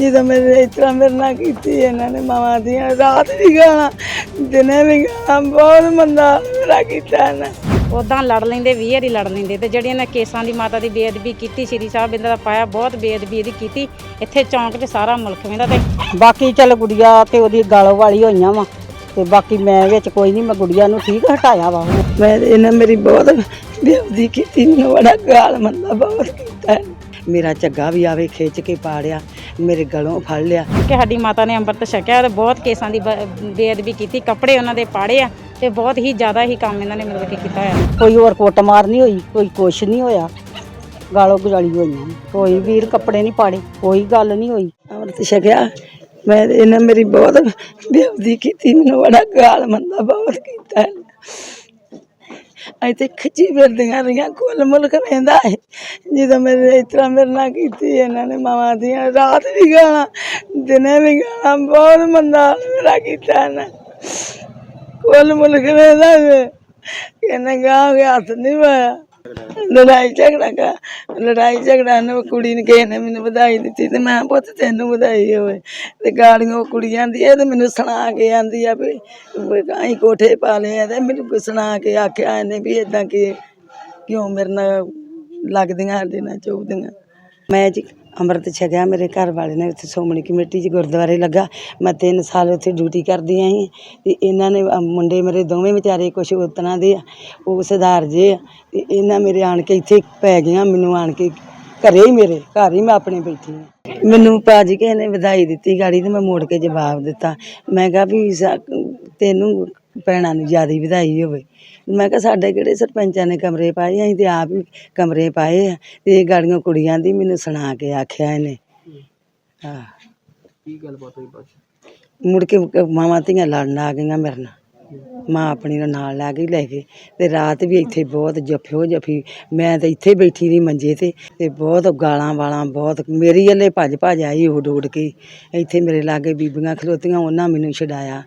ਜਦੋਂ ਮੇਰੇ ਇਸ ਤਰ੍ਹਾਂ ਮੇਰੇ ਨਾਲ ਕੀਤੀ ਇਹਨਾਂ ਨੇ ਮਾਵਾਂ ਦੀਆਂ ਰਾਤ ਵੀ ਗਾਣਾ ਦਿਨੇ ਵੀ ਗਾਣਾ ਬਹੁਤ ਮੰਦਾ ਮੇਰਾ ਕੀਤਾ ਇਹਨਾਂ ਉਦਾਂ ਲੜ ਲੈਂਦੇ 20 ਵਾਰੀ ਲੜ ਲੈਂਦੇ ਤੇ ਜਿਹੜੀਆਂ ਨੇ ਕੇਸਾਂ ਦੀ ਮਾਤਾ ਦੀ ਬੇਅਦਬੀ ਕੀਤੀ ਸ਼੍ਰੀ ਸਾਹਿਬ ਇਹਨਾਂ ਦਾ ਪਾਇਆ ਬਹੁਤ ਬੇਅਦਬੀ ਇਹਦੀ ਕੀਤੀ। ਇੱਥੇ ਚੌਂਕ 'ਚ ਸਾਰਾ ਮੁਲਕ ਵੇਂਦਾ ਤੇ ਬਾਕੀ ਚੱਲ ਗੁੜੀਆ ਤੇ ਉਹਦੀ ਗਲ ਵਾਲੀ ਹੋਈਆਂ ਵਾ ਤੇ ਬਾਕੀ ਮੈਂ ਵਿੱਚ ਕੋਈ ਨਹੀਂ ਮੈਂ ਗੁੜੀਆ ਨੂੰ ਠੀਕ ਹਟਾਇਆ ਵਾ। ਮੈਂ ਇਹਨਾਂ ਮੇਰੀ ਬਹੁਤ ਬੇਅਦਬੀ ਕੀਤੀ ਮੈਨੂੰ ਬੜਾ ਗਾਲ ਮੰਦਾ ਬਹੁਤ ਕੀਤਾ। ਮੇਰਾ ਝੱਗਾ ਵੀ ਆਵੇ ਖਿੱਚ ਕੇ ਪਾੜਿਆ ਮੇਰੇ ਗਲੋਂ ਫੜ ਲਿਆ। ਕਿ ਸਾਡੀ ਮਾਤਾ ਨੇ ਅੰਮ੍ਰਿਤ ਛਕਿਆ ਤੇ ਬਹੁਤ ਕੇਸਾਂ ਦੀ ਬ- ਬੇਅਦਬੀ ਕੀਤੀ ਕੱਪੜੇ ਉਹਨਾਂ ਦੇ ਪਾੜੇ ਆ ਤੇ ਬਹੁਤ ਹੀ ਜ਼ਿਆਦਾ ਹੀ ਕੰਮ ਇਹਨਾਂ ਨੇ ਮਤਲਬ ਕਿ ਕੀਤਾ ਹੋਇਆ। ਕੋਈ ਹੋਰ ਕੁੱਟਮਾਰ ਨਹੀਂ ਹੋਈ ਕੋਈ ਕੁਛ ਨਹੀਂ ਹੋਇਆ। ਗਾਲੋ ਗਜਾਲੀ ਹੋਈਆਂ ਕੋਈ ਵੀਰ ਕੱਪੜੇ ਨਹੀਂ ਪਾੜੇ ਕੋਈ ਗੱਲ ਨਹੀਂ ਹੋਈ। ਅੰਮ੍ਰਿਤ ਛਕਿਆ। ਮੈਂ ਇਹਨਾਂ ਮੇਰੀ ਬਹੁਤ ਬੇਅਦਬੀ ਕੀਤੀ ਮੈਨੂੰ ਬੜਾ ਗਾਲ ਮੰਦਾ ਬਹੁਤ ਕੀਤਾ ਇਹਨੇ। ਖਿੱਚੀ ਫਿਰਦੀਆਂ ਰਹੀਆਂ ਕੁੱਲ ਮੁਲਕ ਵੇਂਦਾ ਹੈ ਜਦੋਂ ਮੇਰੇ ਇਸ ਤਰ੍ਹਾਂ ਮੇਰੇ ਨਾਲ ਕੀਤੀ, ਇਹਨਾਂ ਨੇ ਮਾਵਾਂ ਦੀਆਂ ਰਾਤ ਵੀ ਗਾਣਾ ਦਿਨੇ ਵੀ ਗਾਣਾ ਬਹੁਤ ਮੰਦਾ ਹਾਲ ਮੇਰਾ ਕੀਤਾ ਇਹਨਾਂ ਕੁੱਲ ਮੁਲਕ ਵੇਂਦਾ ਹੈ ਕਹਿੰਦੇ ਗਾਹ ਕੇ ਹੱਥ ਨਹੀਂ ਪਾਇਆ। ਲੜਾਈ ਝਗੜਾ ਕਰ ਲੜਾਈ ਝਗੜਾ ਨੇ ਕੁੜੀ ਨੇ ਕਿਸੇ ਨੇ ਮੈਨੂੰ ਵਧਾਈ ਦਿੱਤੀ ਤੇ ਮੈਂ ਕਿਹਾ, ਪੁੱਤ ਤੈਨੂੰ ਵਧਾਈ ਹੋਵੇ ਤੇ ਗਾਲੀਆਂ ਉਹ ਕੁੜੀ ਆਂਦੀ ਇਹ ਤੇ ਮੈਨੂੰ ਸੁਣਾ ਕੇ ਆਂਦੀ ਆ ਵੀ ਅਸੀਂ ਕੋਠੇ ਪਾ ਲਏ ਆ ਤੇ ਮੈਨੂੰ ਸੁਣਾ ਕੇ ਆਖਿਆ ਇਹਨੇ ਵੀ ਇਦਾਂ ਕਿ ਕਿਉਂ ਮੇਰੇ ਨਾਲ ਲੱਗਦੀਆਂ ਸਾਡੇ ਨਾਲ ਚੁੱਭਦੀਆਂ ਮੈਂ ਜੀ ਅੰਮ੍ਰਿਤ ਛਕਿਆ ਮੇਰੇ ਘਰ ਵਾਲੇ ਨੇ, ਉੱਥੇ ਸੋਮਣੀ ਕਮੇਟੀ 'ਚ ਗੁਰਦੁਆਰੇ ਲੱਗਾ। ਮੈਂ ਤਿੰਨ ਸਾਲ ਉੱਥੇ ਡਿਊਟੀ ਕਰਦੀ ਆਈ ਅਤੇ ਇਹਨਾਂ ਨੇ ਮੁੰਡੇ ਮੇਰੇ ਦੋਵੇਂ ਵਿਚਾਰੇ ਕੁਛ ਉਤਨਾ ਦੇ ਆ, ਉਹ ਸੁਧਾਰ ਜੇ ਆ। ਤੇ ਇਹਨਾਂ ਮੇਰੇ ਆਣ ਕੇ ਇੱਥੇ ਪੈ ਗਈਆਂ, ਮੈਨੂੰ ਆਣ ਕੇ ਘਰੇ ਹੀ ਮੇਰੇ, ਘਰ ਹੀ ਮੈਂ ਆਪਣੇ ਬੈਠੀ ਹਾਂ ਮੈਨੂੰ ਭਾਜੀ ਕਿਸੇ ਨੇ ਵਧਾਈ ਦਿੱਤੀ ਗਾੜੀ ਤੇ ਮੈਂ ਮੋੜ ਕੇ ਜਵਾਬ ਦਿੱਤਾ। ਮੈਂ ਕਿਹਾ ਵੀ ਸਾ- ਤੈਨੂੰ ਭੈਣਾਂ ਨੂੰ ਜ਼ਿਆਦਾ ਵਧਾਈ ਹੋਵੇ। ਮੈਂ ਕਿਹਾ ਸਾਡੇ ਕਿਹੜੇ ਸਰਪੰਚਾਂ ਨੇ ਕਮਰੇ ਪਾਏ ਅਸੀਂ ਤੇ ਆਪ ਹੀ ਕਮਰੇ ਪਾਏ ਆ। ਤੇ ਇਹ ਗਾੜੀਆਂ ਕੁੜੀਆਂ ਦੀ ਮੈਨੂੰ ਸੁਣਾ ਕੇ ਆਖਿਆ ਇਹਨੇ। ਹਾਂ। ਕੀ ਗੱਲਬਾਤ ਹੋਈ ਬਸ ਮੁੜ ਕੇ ਮਾਵਾਂ ਧੀਆਂ ਲੜਨ ਆ ਗਈਆਂ ਮੇਰੇ ਨਾਲ। ਮਾਂ ਆਪਣੀ ਨੂੰ ਨਾਲ ਲੈ ਗਈ ਲੈ ਕੇ ਤੇ ਰਾਤ ਵੀ ਇੱਥੇ ਬਹੁਤ ਜਫਿਓ ਜਫੀ। ਮੈਂ ਤਾਂ ਇੱਥੇ ਬੈਠੀ ਰਹੀ ਮੰਜੇ ਤੇ। ਤੇ ਬਹੁਤ ਗਾਲਾਂ ਵਾਲਾਂ ਬਹੁਤ ਮੇਰੀ ਵੱਲੇ ਭੱਜ ਭੱਜ ਆਈ ਉੱਡ ਉੱਡ ਕੇ। ਇੱਥੇ ਮੇਰੇ ਲਾਗੇ ਬੀਬੀਆਂ ਖਲੋਤੀਆਂ ਉਹਨਾਂ ਮੈਨੂੰ ਛਡਾਇਆ।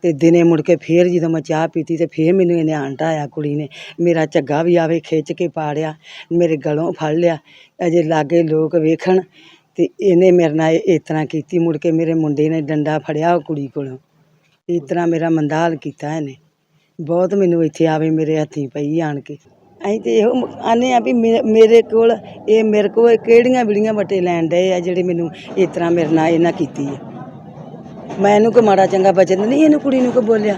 ਅਤੇ ਦਿਨੇ ਮੁੜ ਕੇ ਫਿਰ ਜਦੋਂ ਮੈਂ ਚਾਹ ਪੀਤੀ ਅਤੇ ਫਿਰ ਮੈਨੂੰ ਇਹਨੇ ਆਣ ਢਾਇਆ ਕੁੜੀ ਨੇ। ਮੇਰਾ ਝੱਗਾ ਵੀ ਆਵੇ ਖਿੱਚ ਕੇ ਪਾੜਿਆ, ਮੇਰੇ ਗਲੋਂ ਫੜ ਲਿਆ। ਅਜੇ ਲਾਗੇ ਲੋਕ ਵੇਖਣ ਅਤੇ ਇਹਨੇ ਮੇਰੇ ਨਾਲ ਇਸ ਤਰ੍ਹਾਂ ਕੀਤੀ, ਮੁੜ ਕੇ ਮੇਰੇ ਮੁੰਡੇ ਨੇ ਡੰਡਾ ਫੜਿਆ ਉਹ ਕੁੜੀ ਕੋਲੋਂ। ਇਸ ਤਰ੍ਹਾਂ ਮੇਰਾ ਮੰਦਾ ਹਾਲ ਕੀਤਾ ਇਹਨੇ। ਬਹੁਤ ਮੈਨੂੰ ਇੱਥੇ ਆਵੇ ਮੇਰੇ ਹੱਥੀਂ ਪਈ ਆਣ ਕੇ। ਅਸੀਂ ਤਾਂ ਇਹੋ ਆਨੇ ਆ ਵੀ ਮੇ- ਮੇਰੇ ਕੋਲ, ਇਹ ਮੇਰੇ ਕੋਲ ਕਿਹੜੀਆਂ ਬਿੜੀਆਂ ਵੱਟੇ ਲੈਣ ਡਏ ਆ, ਜਿਹੜੇ ਮੈਨੂੰ ਇਸ ਤਰ੍ਹਾਂ ਮੇਰੇ ਨਾਲ ਇਹਨਾਂ ਕੀਤੀ ਹੈ ਮੈਂ ਇਹਨੂੰ ਕੋਈ ਮਾੜਾ ਚੰਗਾ ਬਚਨ ਨਹੀਂ ਇਹਨੂੰ ਕੁੜੀ ਨੂੰ ਕੋ ਬੋਲਿਆ।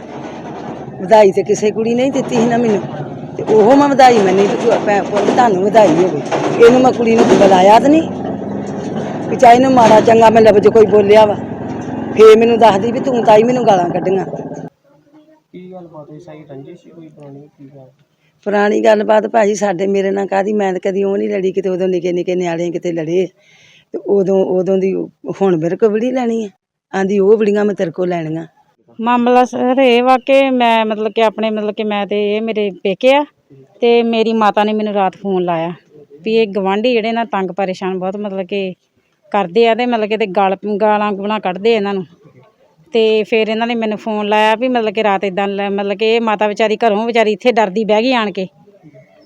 ਵਧਾਈ ਤੇ ਕਿਸੇ ਕੁੜੀ ਨੇ ਹੀ ਦਿੱਤੀ ਸੀ ਨਾ ਮੈਨੂੰ। ਤੇ ਉਹ ਮੈਂ ਵਧਾਈ ਮੰਨੀ ਤੇ ਤੂੰ ਭੈਣ ਪੁੱਤ ਤੁਹਾਨੂੰ ਵਧਾਈ ਹੋਵੇ। ਇਹਨੂੰ ਮੈਂ ਕੁੜੀ ਨੂੰ ਬੁਲਾਇਆ ਤਾਂ ਨਹੀਂ। ਕਿ ਚਾਹੇ ਇਹਨੂੰ ਮਾੜਾ ਚੰਗਾ ਮੈਂ ਲਫ਼ਜ਼ ਕੋਈ ਬੋਲਿਆ ਵਾ ਫੇਰ ਮੈਨੂੰ ਦੱਸਦੀ ਵੀ ਤੂੰ ਤਾਈ ਮੈਨੂੰ ਗਾਲਾਂ ਕੱਢੀਆਂ। ਕੀ ਗੱਲਬਾਤ ਹੋਈ? ਸਾਈ ਰੰਜਿਸ਼ ਕੋਈ ਪੁਰਾਣੀ ਕੀ ਗੱਲ? ਪੁਰਾਣੀ ਗੱਲਬਾਤ ਭਾਜੀ ਸਾਡੇ ਮੇਰੇ ਨਾਲ ਕਾਦੀ ਮੈਂ ਤਾਂ ਕਦੀ ਉਹ ਨਹੀਂ ਲੜੀ ਕਿਤੇ ਉਦੋਂ ਨਿੱਕੇ ਨਿੱਕੇ ਨਿਆਣੇ ਕਿਤੇ ਲੜੇ। ਤੇ ਉਦੋਂ ਉਦੋਂ ਦੀ ਹੁਣ ਮੇਰੇ ਕੋਲ ਬੜੀ ਲੈਣੀ ਹੈ ਆਂਦੀ, ਉਹ ਬੜੀਆਂ ਮੈਂ ਤੇਰੇ ਕੋਲ ਲੈਣੀਆਂ। ਮਾਮਲਾ ਸਰ ਇਹ ਵਾ ਕਿ ਮੈਂ ਮਤਲਬ ਕਿ ਆਪਣੇ ਮਤਲਬ ਕਿ ਮੈਂ ਤੇ ਇਹ ਮੇਰੇ ਪੇਕੇ ਆ ਤੇ ਮੇਰੀ ਮਾਤਾ ਨੇ ਮੈਨੂੰ ਰਾਤ ਫੋਨ ਲਾਇਆ ਵੀ ਇਹ ਗਵਾਂਢੀ ਜਿਹੜੇ ਨਾ ਤੰਗ ਪਰੇਸ਼ਾਨ ਬਹੁਤ ਮਤਲਬ ਕਿ ਕਰਦੇ ਆ ਤੇ ਮਤਲਬ ਕਿ ਤੇ ਗਾਲ ਗਾਲਾਂ ਗੁਣਾ ਕੱਢਦੇ ਆ ਇਹਨਾਂ ਨੂੰ। ਤੇ ਫਿਰ ਇਹਨਾਂ ਨੇ ਮੈਨੂੰ ਫੋਨ ਲਾਇਆ ਵੀ ਮਤਲਬ ਕਿ ਰਾਤ ਇਦਾਂ ਮਤਲਬ ਕਿ ਇਹ ਮਾਤਾ ਵਿਚਾਰੀ ਘਰੋਂ ਵਿਚਾਰੀ ਇੱਥੇ ਡਰਦੀ ਬਹਿ ਗਈ ਆਣ ਕੇ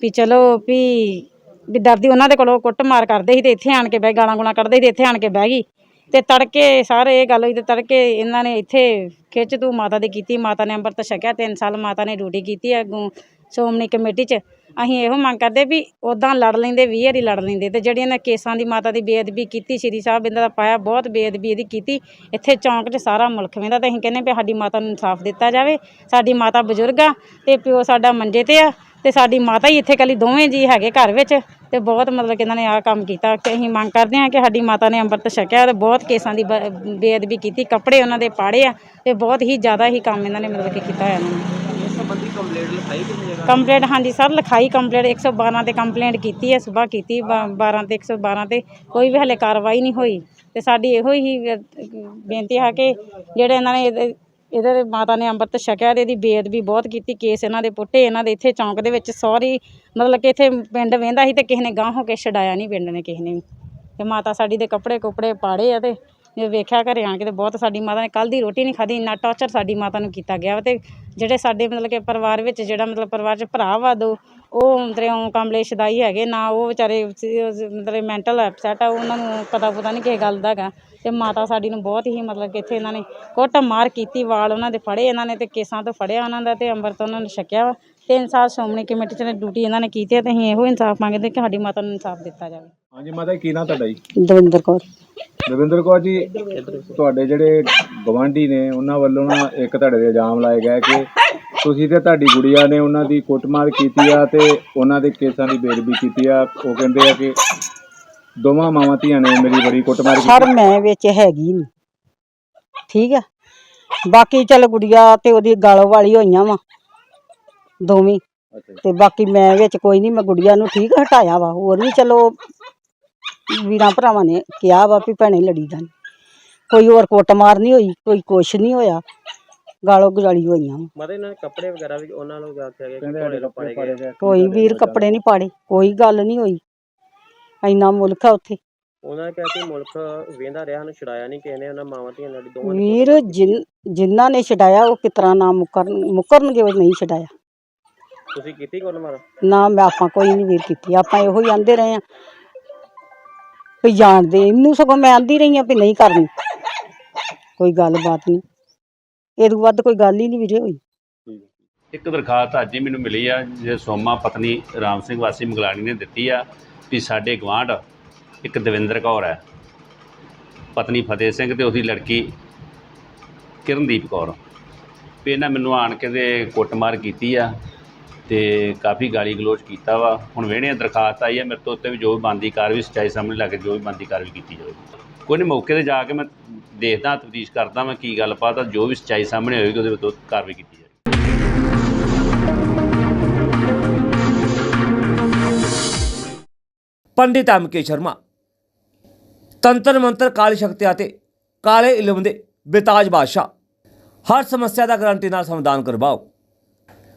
ਵੀ ਚਲੋ ਵੀ ਵੀ ਡਰਦੀ ਉਹਨਾਂ ਦੇ ਕੋਲੋਂ ਕੁੱਟਮਾਰ ਕਰਦੇ ਸੀ ਤੇ ਇੱਥੇ ਆਣ ਕੇ ਬਹਿ ਗਾਲਾਂ ਗੁਣਾ ਕੱਢਦੇ ਸੀ ਤੇ ਇੱਥੇ ਆਣ ਕੇ ਬਹਿ ਗਈ। ਤੇ ਤੜਕੇ ਸਾਰੇ ਇਹ ਗੱਲ ਹੋਈ ਤੇ ਤੜਕੇ ਇਹਨਾਂ ਨੇ ਇੱਥੇ ਖਿੱਚ ਤੂੰ ਮਾਤਾ ਦੀ ਕੀਤੀ, ਮਾਤਾ ਨੇ ਅੰਮ੍ਰਿਤ ਛਕਿਆ 3 ਸਾਲ ਮਾਤਾ ਨੇ ਡਿਊਟੀ ਕੀਤੀ ਹੈ ਅੱਗੋਂ ਸ਼੍ਰੋਮਣੀ ਕਮੇਟੀ 'ਚ। ਅਸੀਂ ਇਹੋ ਮੰਗ ਕਰਦੇ ਵੀ ਉਦਾਂ ਲੜ ਲੈਂਦੇ 20 ਵਾਰੀ ਲੜ ਲੈਂਦੇ ਤੇ ਜਿਹੜੀਆਂ ਇਹਨਾਂ ਕੇਸਾਂ ਦੀ ਮਾਤਾ ਦੀ ਬੇਅਦਬੀ ਕੀਤੀ, ਸ਼੍ਰੀ ਸਾਹਿਬ ਇਹਨਾਂ ਦਾ ਪਾਇਆ ਬਹੁਤ ਬੇਅਦਬੀ ਇਹਦੀ ਕੀਤੀ, ਇੱਥੇ ਚੌਂਕ 'ਚ ਸਾਰਾ ਮੁਲਕ ਵੇਂਦਾ ਤੇ ਅਸੀਂ ਕਹਿੰਦੇ ਵੀ ਸਾਡੀ ਮਾਤਾ ਨੂੰ ਇਨਸਾਫ ਦਿੱਤਾ ਜਾਵੇ, ਸਾਡੀ ਮਾਤਾ ਬਜ਼ੁਰਗ ਆ ਤੇ ਪਿਓ ਸਾਡਾ ਮੰਜੇ ਤੇ ਆ। ਤੇ ਸਾਡੀ ਮਾਤਾ ਹੀ ਇੱਥੇ ਕੱਲੀ ਦੋਵੇਂ ਜੀ ਹੈਗੇ ਘਰ ਵਿੱਚ ਤੇ ਬਹੁਤ ਮਤਲਬ ਕਿ ਇਹਨਾਂ ਨੇ ਆਹ ਕੰਮ ਕੀਤਾ ਕਿ ਅਸੀਂ ਮੰਗ ਕਰਦੇ ਹਾਂ ਕਿ ਸਾਡੀ ਮਾਤਾ ਨੇ ਅੰਮ੍ਰਿਤ ਛਕਿਆ ਤੇ ਬਹੁਤ ਕੇਸਾਂ ਦੀ ਬ- ਬੇਅਦਬੀ ਕੀਤੀ ਕੱਪੜੇ ਉਹਨਾਂ ਦੇ ਪਾੜੇ ਆ ਤੇ ਬਹੁਤ ਹੀ ਜ਼ਿਆਦਾ ਹੀ ਕੰਮ ਇਹਨਾਂ ਨੇ ਮਤਲਬ ਕਿ ਕੀਤਾ ਹੋਇਆ ਇਹਨਾਂ ਨੇ। ਇਸ ਸੰਬੰਧੀ ਕੰਪਲੇਂਟ ਲਿਖਾਈ ਕਿੰਨੀ ਜਗ੍ਹਾ? ਕੰਪਲੇਂਟ ਹਾਂਜੀ ਸਰ ਲਿਖਾਈ ਕੰਪਲੇਂਟ 112 ਤੇ ਕੰਪਲੇਂਟ ਕੀਤੀ ਹੈ ਸਵੇਰ ਕੀਤੀ ਬ- 12 ਤੇ 112 ਤੇ ਕੋਈ ਵੀ ਹਲੇ ਕਾਰਵਾਈ ਨਹੀਂ ਹੋਈ ਤੇ ਸਾਡੀ ਇਹੋ ਹੀ ਬੇਨਤੀ ਹੈ ਕਿ ਜਿਹੜੇ ਇਹਨਾਂ ਨੇ ਇਹਦੇ ਇਹਦੇ ਮਾਤਾ ਨੇ ਅੰਮ੍ਰਿਤ ਛਕਿਆ ਤੇ ਇਹਦੀ ਬੇਅਦਬੀ ਬਹੁਤ ਕੀਤੀ, ਕੇਸ ਇਹਨਾਂ ਦੇ ਪੁੱਟੇ, ਇਹਨਾਂ ਦੇ ਇੱਥੇ ਚੌਂਕ ਦੇ ਵਿੱਚ ਸੌਰੀ, ਮਤਲਬ ਕਿ ਇੱਥੇ ਪਿੰਡ ਵਹਿੰਦਾ ਸੀ ਤੇ ਕਿਸੇ ਨੇ ਗਾਂਹ ਹੋ ਕੇ ਛਡਾਇਆ ਨਹੀਂ, ਪਿੰਡ ਨੇ ਕਿਸੇ ਨੇ ਵੀ। ਤੇ ਮਾਤਾ ਸਾਡੀ ਦੇ ਕੱਪੜੇ ਕੁਪੜੇ ਪਾੜੇ ਆ ਤੇ ਜੇ ਵੇਖਿਆ ਘਰੇ ਆਣ ਕੇ ਤੇ ਬਹੁਤ ਸਾਡੀ ਮਾਤਾ ਨੇ ਕੱਲ ਦੀ ਰੋਟੀ ਨਹੀਂ ਖਾਧੀ, ਇੰਨਾ ਟੌਰਚਰ ਸਾਡੀ ਮਾਤਾ ਨੂੰ ਕੀਤਾ ਗਿਆ ਵਾ ਤੇ ਜਿਹੜੇ ਸਾਡੇ ਮਤਲਬ ਕਿ ਪਰਿਵਾਰ ਵਿੱਚ ਜਿਹੜਾ ਮਤਲਬ ਪਰਿਵਾਰ 'ਚ ਭਰਾ ਵਾ ਦੋ, ਉਹ ਮਤਲਬ ਕਮਲੇ ਸ਼ਦਾਈ ਹੈਗੇ, ਨਾ ਉਹ ਵਿਚਾਰੇ ਮਤਲਬ ਮੈਂਟਲ ਅਪਸੈਟ ਆ, ਉਹਨਾਂ ਨੂੰ ਪਤਾ ਪਤਾ ਨਹੀਂ ਕਿਸੇ ਗੱਲ ਦਾ ਹੈਗਾ ਤੇ ਮਾਤਾ ਸਾਡੀ ਨੂੰ ਬਹੁਤ ਹੀ ਮਤਲਬ ਕਿ ਇੱਥੇ ਇਹਨਾਂ ਨੇ ਕੁੱਟ ਮਾਰ ਕੀਤੀ, ਵਾਲ ਉਹਨਾਂ ਦੇ ਫੜੇ ਇਹਨਾਂ ਨੇ ਤੇ ਕੇਸਾਂ ਤੋਂ ਫੜਿਆ ਉਹਨਾਂ ਦਾ ਤੇ ਅੰਮ੍ਰਿਤ ਉਹਨਾਂ ਨੂੰ ਛਕਿਆ ਵਾ। ਤੇ ਇਨਸਾਫ ਸ਼੍ਰੋਮਣੀ ਕਮੇਟੀ ਚ ਡਿਊਟੀ ਇਹਨਾਂ ਨੇ ਕੀਤੀ ਹੈ ਤੇ ਅਸੀਂ ਇਹੋ ਇਨਸਾਫ ਮੰਗਦੇ ਕਿ ਸਾਡੀ ਮਾਤਾ ਨੂੰ ਇਨਸਾਫ ਦਿੱਤਾ ਜਾਵੇ। ਹਾਂਜੀ ਮਾਤਾ ਜੀ, ਕੀ ਨਾਂ ਤੁਹਾਡਾ ਜੀ? ਦਵਿੰਦਰ ਕੌਰ। ਰਵਿੰਦਰ ਕੌਰ ਜੀ ਤੁਹਾਡੇ ਜਿਹੜੇ ਗਵਾਂਢੀ ਨੇ ਉਹਨਾਂ ਵੱਲੋਂ ਨਾ ਇੱਕ ਤੁਹਾਡੇ ਦੇ ਇਲਜ਼ਾਮ ਲਾਏ ਗਏ ਕਿ ਤੁਸੀਂ ਤੇ ਤੁਹਾਡੀ ਗੁੜੀਆ ਨੇ ਉਹਨਾਂ ਦੀ ਕੁੱਟਮਾਰ ਕੀਤੀ ਆ ਤੇ ਉਹਨਾਂ ਦੇ ਕੇਸਾਂ ਦੀ ਬੇਦਬੀ ਕੀਤੀ ਆ। ਉਹ ਕਹਿੰਦੇ ਆ ਕਿ ਦੋਵਾਂ ਮਾਵਾਂ ਧੀਆਂ ਨੇ ਮੇਰੀ ਬੜੀ ਕੁੱਟਮਾਰ ਕੀਤੀ। ਸਰ ਮੈਂ ਵਿੱਚ ਹੈਗੀ ਨਹੀਂ ਠੀਕ ਆ? ਬਾਕੀ ਚੱਲ ਗੁੜੀਆ ਤੇ ਉਹਦੀ ਗਲ ਵਾਲੀ ਹੋਈਆਂ ਵਾ ਦੋਵੇਂ। ਅੱਛਾ ਜੀ। ਤੇ ਬਾਕੀ ਮੈਂ ਵਿੱਚ ਕੋਈ ਨਹੀਂ ਮੈਂ ਗੁੜੀਆ ਨੂੰ ਠੀਕ ਹਟਾਇਆ ਵਾ। ਹੋਰ ਵੀ ਚਲੋ ਵੀਰਾਂ ਭਰਾਵਾਂ ਨੇ ਕਿਹਾ ਵਾ ਵੀ ਭੈਣੇ ਲੜੀ ਦਾ ਨੀ। ਕੋਈ ਹੋਰ ਕੁੱਟਮਾਰ ਨਹੀਂ ਹੋਈ ਕੋਈ ਕੁਛ ਨਹੀਂ ਹੋਇਆ। ਗਾਲੋ ਗਜਾਲੀ ਹੋਈਆਂ ਵਾਂ। ਮਤਲਬ ਇਹਨਾਂ ਕੱਪੜੇ ਵਗੈਰਾ ਵੀ ਉਹਨਾਂ ਨੂੰ ਗਿਆ ਕਿ ਕਹਿੰਦੇ ਤੁਹਾਡੇ ਕੱਪੜੇ ਪਾੜੇ ਗਏ। ਕੋਈ ਵੀਰ ਕੱਪੜੇ ਨਹੀਂ ਪਾੜੇ ਕੋਈ ਗੱਲ ਨਹੀਂ ਹੋਈ। ਇੰਨਾ ਮੁਲਕ ਆ ਉੱਥੇ। ਉਹਨਾਂ ਨੇ ਕਿਹਾ ਕਿ ਮੁਲਕ ਵੇਂਦਾ ਰਿਹਾ ਨੂੰ ਛੁਡਾਇਆ ਨਹੀਂ ਕਿਸੇ ਨੇ ਉਹਨਾਂ ਮਾਵਾਂ ਧੀਆਂ ਨਾਲ ਦੋਵਾਂ ਨੇ ਵੀਰ ਜਿਨ ਜਿਨ੍ਹਾਂ ਨੇ ਛਡਾਇਆ ਉਹ ਕਿਤਰਾ ਨਾ ਮੁਕਰਨ ਮੁਕਰਨਗੇ ਉਹ ਨਹੀਂ ਛਡਾਇਆ। ਤੁਸੀਂ ਕੀਤੀ ਕੋਲ ਮਾਰ? ਨਾ ਮੈਂ ਆਪਾਂ ਕੋਈ ਨਹੀਂ ਵੀਰ ਕੀਤੀ ਆਪਾਂ ਇਹੋ ਹੀ ਆਂਦੇ ਰਹੇ ਆ। ਵੀ ਜਾਣਦੇ, ਇਹਨੂੰ ਸਗੋਂ ਮੈਂ ਆਂਦੀ ਰਹੀ ਆ ਵੀ ਨਹੀਂ ਕਰਨੀ। ਕੋਈ ਗੱਲਬਾਤ ਨਹੀਂ। ਇਹ ਤੋਂ ਵੱਧ ਕੋਈ ਗੱਲ ਹੀ ਨਹੀਂ ਵੀਰੇ ਹੋਈ। ਇੱਕ ਦਰਖਾਸਤ ਅੱਜ ਹੀ ਮੈਨੂੰ ਮਿਲੀ ਆ, ਜੇ ਸੋਮਾ ਪਤਨੀ ਰਾਮ ਸਿੰਘ ਵਾਸੀ ਮੰਗਲਾਣੀ ਨੇ ਦਿੱਤੀ ਆ ਵੀ ਸਾਡੇ ਗਵਾਂਢ ਇੱਕ ਦਵਿੰਦਰ ਕੌਰ ਹੈ। ਪਤਨੀ ਫਤਿਹ ਸਿੰਘ ਤੇ ਉਹਦੀ ਲੜਕੀ ਕਿਰਨਦੀਪ ਕੌਰ। ਵੀ ਇਹਨਾਂ ਮੈਨੂੰ ਆਣ ਕੇ ਤੇ ਕੁੱਟਮਾਰ ਕੀਤੀ ਆ। ਤੇ ਕਾਫੀ ਗਾਲੀ ਗਲੋਚ ਕੀਤਾ ਵਾ। ਹੁਣ ਵੇਹਣੇ ਦਰਖਾਸਤ ਆਈ ਹੈ, ਮੇਰੇ ਤੋਂ ਉੱਤੇ ਵੀ ਜੋ ਵੀ ਬੰਦੀ ਕਾਰਵਾਈ, ਸੱਚਾਈ ਸਾਹਮਣੇ ਲੱਗ ਜੋ ਵੀ ਬੰਦੀ ਕਾਰਵਾਈ ਕੀਤੀ ਜਾਵੇ ਕੋਈ ਨਹੀਂ, ਮੌਕੇ ਤੇ ਜਾ ਕੇ ਮੈਂ ਦੇਖਦਾ, ਤਫਤੀਸ਼ ਕਰਦਾ ਮੈਂ ਕੀ ਗੱਲ ਪਾ ਤਾਂ ਜੋ ਵੀ ਸੱਚਾਈ ਸਾਹਮਣੇ ਹੋਏਗੀ, ਉਹਦੇ ਵਿੱਚ ਕਾਰਵਾਈ ਕੀਤੀ ਜਾਵੇ ਪੰਡਿਤ ਐਮ ਕੇ ਸ਼ਰਮਾ, ਤੰਤਰ ਮੰਤਰ ਕਾਲੀ ਸ਼ਕਤੀ ਅਤੇ ਕਾਲੇ ਇਲਮ ਦੇ ਬੇਤਾਜ ਬਾਦਸ਼ਾਹ, ਹਰ ਸਮੱਸਿਆ ਦਾ ਗਰੰਟੀ ਨਾਲ ਸਮਾਧਾਨ ਕਰਵਾਓ।